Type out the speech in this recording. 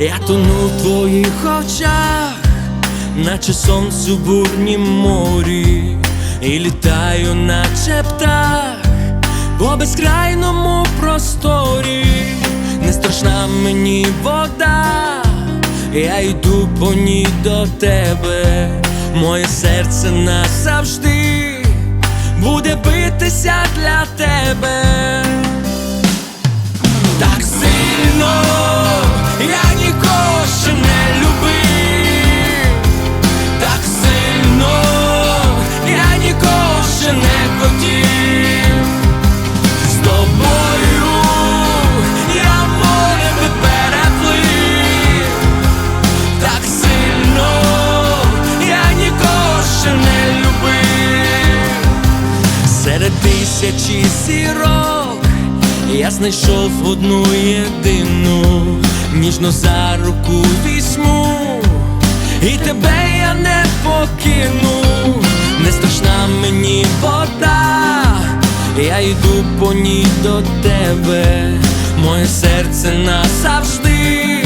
Я тону в твоїх очах, наче сонце в бурнім морі, і літаю, наче птах, по безкрайному просторі, не страшна мені вода, я йду по ній до тебе, моє серце назавжди буде битися для тебе. Ще не хотів. З тобою я море би так сильно я нікого не любив. Серед тисячі зірок я знайшов одну єдину, ніжно за руку візьму, і тебе я не покину, йду до тебе, моє серце назавжди